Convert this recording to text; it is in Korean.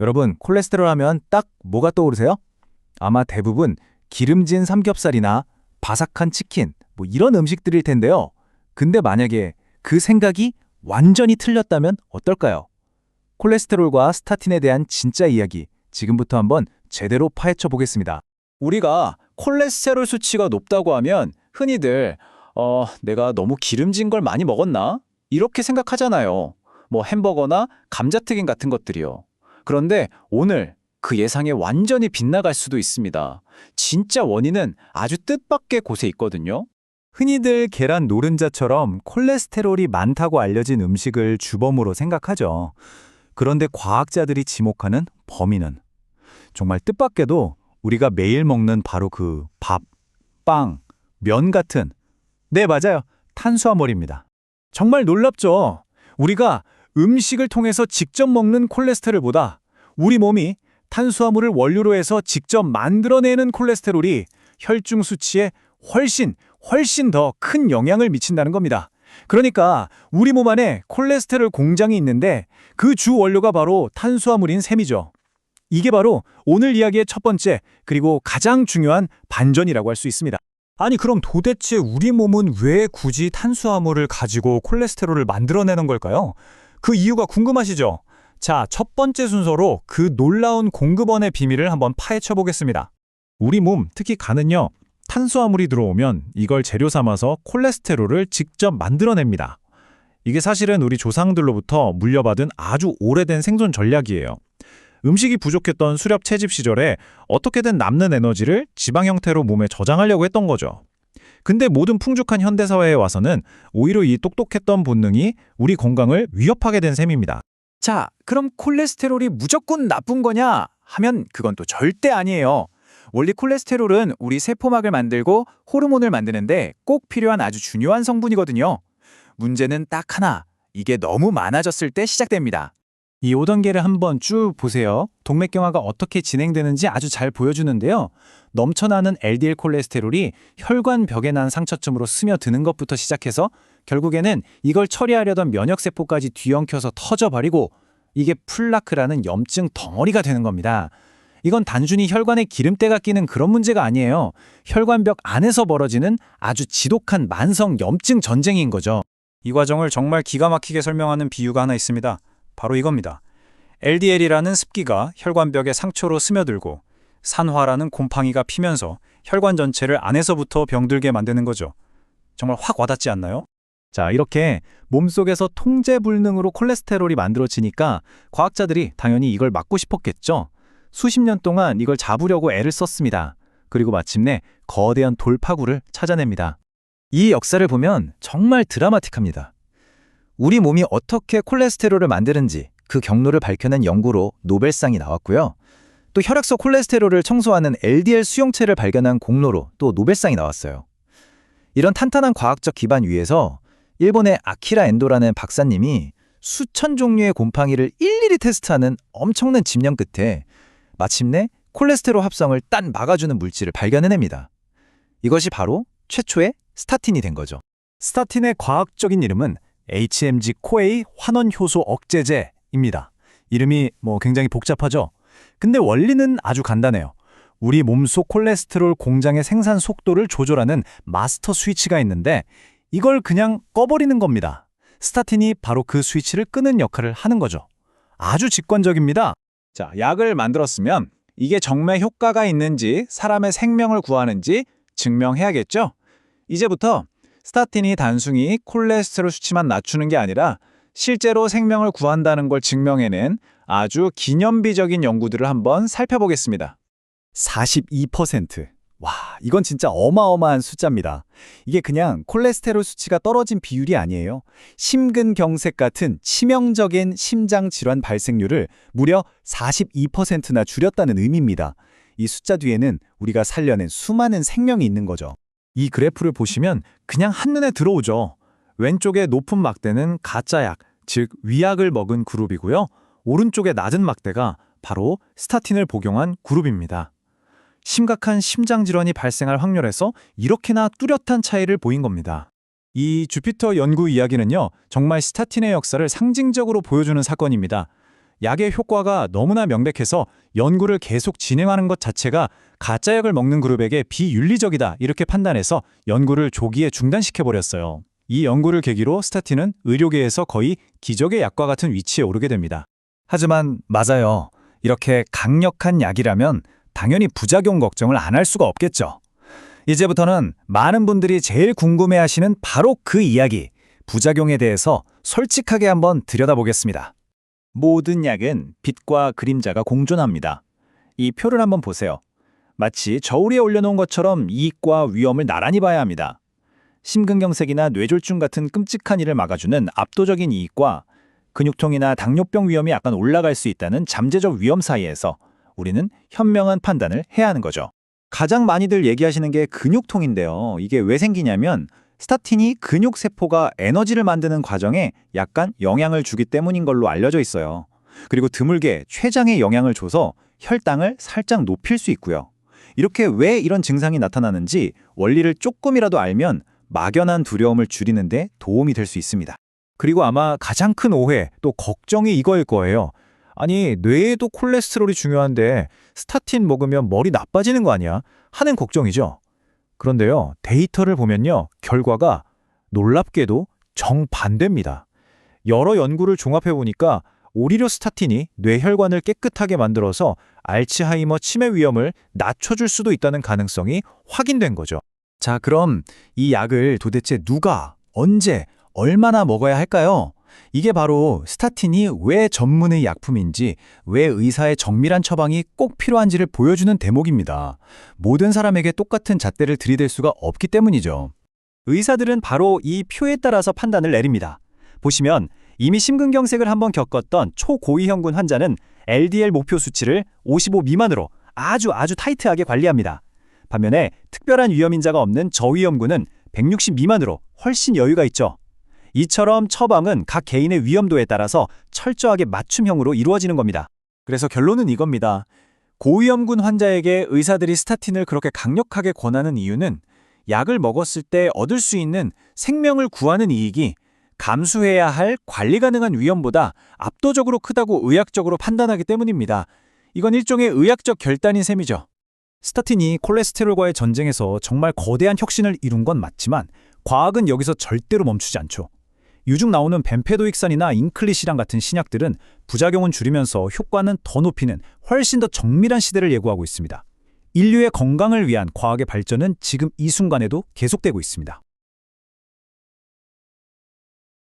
여러분, 콜레스테롤 하면 딱 뭐가 떠오르세요? 아마 대부분 기름진 삼겹살이나 바삭한 치킨, 뭐 이런 음식들일 텐데요. 근데 만약에 그 생각이 완전히 틀렸다면 어떨까요? 콜레스테롤과 스타틴에 대한 진짜 이야기 지금부터 한번 제대로 파헤쳐 보겠습니다. 우리가 콜레스테롤 수치가 높다고 하면 흔히들 어, 내가 너무 기름진 걸 많이 먹었나? 이렇게 생각하잖아요. 뭐 햄버거나 감자튀김 같은 것들이요. 그런데 오늘 그 예상에 완전히 빗나갈 수도 있습니다. 진짜 원인은 아주 뜻밖의 곳에 있거든요. 흔히들 계란 노른자처럼 콜레스테롤이 많다고 알려진 음식을 주범으로 생각하죠. 그런데 과학자들이 지목하는 범인은 정말 뜻밖에도 우리가 매일 먹는 바로 그 밥, 빵, 면 같은 네, 맞아요. 탄수화물입니다. 정말 놀랍죠? 우리가 음식을 통해서 직접 먹는 콜레스테롤보다 우리 몸이 탄수화물을 원료로 해서 직접 만들어내는 콜레스테롤이 혈중 수치에 훨씬 훨씬 더 큰 영향을 미친다는 겁니다. 그러니까 우리 몸 안에 콜레스테롤 공장이 있는데 그 주 원료가 바로 탄수화물인 셈이죠. 이게 바로 오늘 이야기의 첫 번째 그리고 가장 중요한 반전이라고 할 수 있습니다. 아니 그럼 도대체 우리 몸은 왜 굳이 탄수화물을 가지고 콜레스테롤을 만들어내는 걸까요? 그 이유가 궁금하시죠? 자, 첫 번째 순서로 그 놀라운 공급원의 비밀을 한번 파헤쳐 보겠습니다. 우리 몸, 특히 간은요. 탄수화물이 들어오면 이걸 재료 삼아서 콜레스테롤을 직접 만들어냅니다. 이게 사실은 우리 조상들로부터 물려받은 아주 오래된 생존 전략이에요. 음식이 부족했던 수렵 채집 시절에 어떻게든 남는 에너지를 지방 형태로 몸에 저장하려고 했던 거죠. 근데 모든 풍족한 현대사회에 와서는 오히려 이 똑똑했던 본능이 우리 건강을 위협하게 된 셈입니다. 자, 그럼 콜레스테롤이 무조건 나쁜 거냐? 하면 그건 또 절대 아니에요. 원래 콜레스테롤은 우리 세포막을 만들고 호르몬을 만드는데 꼭 필요한 아주 중요한 성분이거든요. 문제는 딱 하나. 이게 너무 많아졌을 때 시작됩니다. 이 5단계를 한번 쭉 보세요. 동맥경화가 어떻게 진행되는지 아주 잘 보여주는데요. 넘쳐나는 LDL 콜레스테롤이 혈관 벽에 난 상처쯤으로 스며드는 것부터 시작해서 결국에는 이걸 처리하려던 면역세포까지 뒤엉켜서 터져버리고 이게 플라크라는 염증 덩어리가 되는 겁니다. 이건 단순히 혈관에 기름때가 끼는 그런 문제가 아니에요. 혈관벽 안에서 벌어지는 아주 지독한 만성 염증 전쟁인 거죠. 이 과정을 정말 기가 막히게 설명하는 비유가 하나 있습니다. 바로 이겁니다. LDL이라는 습기가 혈관벽에 상처로 스며들고 산화라는 곰팡이가 피면서 혈관 전체를 안에서부터 병들게 만드는 거죠. 정말 확 와닿지 않나요? 자, 이렇게 몸속에서 통제 불능으로 콜레스테롤이 만들어지니까 과학자들이 당연히 이걸 막고 싶었겠죠. 수십 년 동안 이걸 잡으려고 애를 썼습니다. 그리고 마침내 거대한 돌파구를 찾아냅니다. 이 역사를 보면 정말 드라마틱합니다. 우리 몸이 어떻게 콜레스테롤을 만드는지 그 경로를 밝혀낸 연구로 노벨상이 나왔고요. 또 혈액 속 콜레스테롤을 청소하는 LDL 수용체를 발견한 공로로 또 노벨상이 나왔어요. 이런 탄탄한 과학적 기반 위에서 일본의 아키라 엔도라는 박사님이 수천 종류의 곰팡이를 일일이 테스트하는 엄청난 집념 끝에 마침내 콜레스테롤 합성을 딴 막아주는 물질을 발견해냅니다. 이것이 바로 최초의 스타틴이 된 거죠. 스타틴의 과학적인 이름은 HMG-CoA 환원 효소 억제제입니다. 이름이 뭐 굉장히 복잡하죠? 근데 원리는 아주 간단해요. 우리 몸속 콜레스테롤 공장의 생산 속도를 조절하는 마스터 스위치가 있는데 이걸 그냥 꺼버리는 겁니다. 스타틴이 바로 그 스위치를 끄는 역할을 하는 거죠. 아주 직관적입니다. 자, 약을 만들었으면 이게 정말 효과가 있는지 사람의 생명을 구하는지 증명해야겠죠? 이제부터 스타틴이 단순히 콜레스테롤 수치만 낮추는 게 아니라 실제로 생명을 구한다는 걸 증명해낸 아주 기념비적인 연구들을 한번 살펴보겠습니다. 42%. 와, 이건 진짜 어마어마한 숫자입니다. 이게 그냥 콜레스테롤 수치가 떨어진 비율이 아니에요. 심근경색 같은 치명적인 심장 질환 발생률을 무려 42%나 줄였다는 의미입니다. 이 숫자 뒤에는 우리가 살려낸 수많은 생명이 있는 거죠. 이 그래프를 보시면 그냥 한눈에 들어오죠. 왼쪽의 높은 막대는 가짜약, 즉 위약을 먹은 그룹이고요. 오른쪽의 낮은 막대가 바로 스타틴을 복용한 그룹입니다. 심각한 심장 질환이 발생할 확률에서 이렇게나 뚜렷한 차이를 보인 겁니다. 이 주피터 연구 이야기는요, 정말 스타틴의 역사를 상징적으로 보여주는 사건입니다. 약의 효과가 너무나 명백해서 연구를 계속 진행하는 것 자체가 가짜 약을 먹는 그룹에게 비윤리적이다 이렇게 판단해서 연구를 조기에 중단시켜버렸어요. 이 연구를 계기로 스타틴은 의료계에서 거의 기적의 약과 같은 위치에 오르게 됩니다. 하지만 맞아요. 이렇게 강력한 약이라면 당연히 부작용 걱정을 안 할 수가 없겠죠. 이제부터는 많은 분들이 제일 궁금해하시는 바로 그 이야기, 부작용에 대해서 솔직하게 한번 들여다보겠습니다. 모든 약은 빛과 그림자가 공존합니다. 이 표를 한번 보세요. 마치 저울에 올려놓은 것처럼 이익과 위험을 나란히 봐야 합니다. 심근경색이나 뇌졸중 같은 끔찍한 일을 막아주는 압도적인 이익과 근육통이나 당뇨병 위험이 약간 올라갈 수 있다는 잠재적 위험 사이에서 우리는 현명한 판단을 해야 하는 거죠. 가장 많이들 얘기하시는 게 근육통인데요. 이게 왜 생기냐면 스타틴이 근육 세포가 에너지를 만드는 과정에 약간 영향을 주기 때문인 걸로 알려져 있어요. 그리고 드물게 췌장에 영향을 줘서 혈당을 살짝 높일 수 있고요. 이렇게 왜 이런 증상이 나타나는지 원리를 조금이라도 알면 막연한 두려움을 줄이는데 도움이 될 수 있습니다. 그리고 아마 가장 큰 오해 또 걱정이 이거일 거예요. 아니 뇌에도 콜레스테롤이 중요한데 스타틴 먹으면 머리 나빠지는 거 아니야? 하는 걱정이죠. 그런데요, 데이터를 보면요, 결과가 놀랍게도 정반대입니다. 여러 연구를 종합해 보니까 오히려 스타틴이 뇌혈관을 깨끗하게 만들어서 알츠하이머 치매 위험을 낮춰줄 수도 있다는 가능성이 확인된 거죠. 자, 그럼 이 약을 도대체 누가, 언제, 얼마나 먹어야 할까요? 이게 바로 스타틴이 왜 전문의 약품인지, 왜 의사의 정밀한 처방이 꼭 필요한지를 보여주는 대목입니다. 모든 사람에게 똑같은 잣대를 들이댈 수가 없기 때문이죠. 의사들은 바로 이 표에 따라서 판단을 내립니다. 보시면 이미 심근경색을 한번 겪었던 초고위험군 환자는 LDL 목표 수치를 55 미만으로 아주 아주 타이트하게 관리합니다. 반면에 특별한 위험 인자가 없는 저위험군은 160 미만으로 훨씬 여유가 있죠. 이처럼 처방은 각 개인의 위험도에 따라서 철저하게 맞춤형으로 이루어지는 겁니다. 그래서 결론은 이겁니다. 고위험군 환자에게 의사들이 스타틴을 그렇게 강력하게 권하는 이유는 약을 먹었을 때 얻을 수 있는 생명을 구하는 이익이 감수해야 할 관리 가능한 위험보다 압도적으로 크다고 의학적으로 판단하기 때문입니다. 이건 일종의 의학적 결단인 셈이죠. 스타틴이 콜레스테롤과의 전쟁에서 정말 거대한 혁신을 이룬 건 맞지만 과학은 여기서 절대로 멈추지 않죠. 유중 나오는 벤페도익산이나 인클리시랑 같은 신약들은 부작용은 줄이면서 효과는 더 높이는 훨씬 더 정밀한 시대를 예고하고 있습니다. 인류의 건강을 위한 과학의 발전은 지금 이 순간에도 계속되고 있습니다.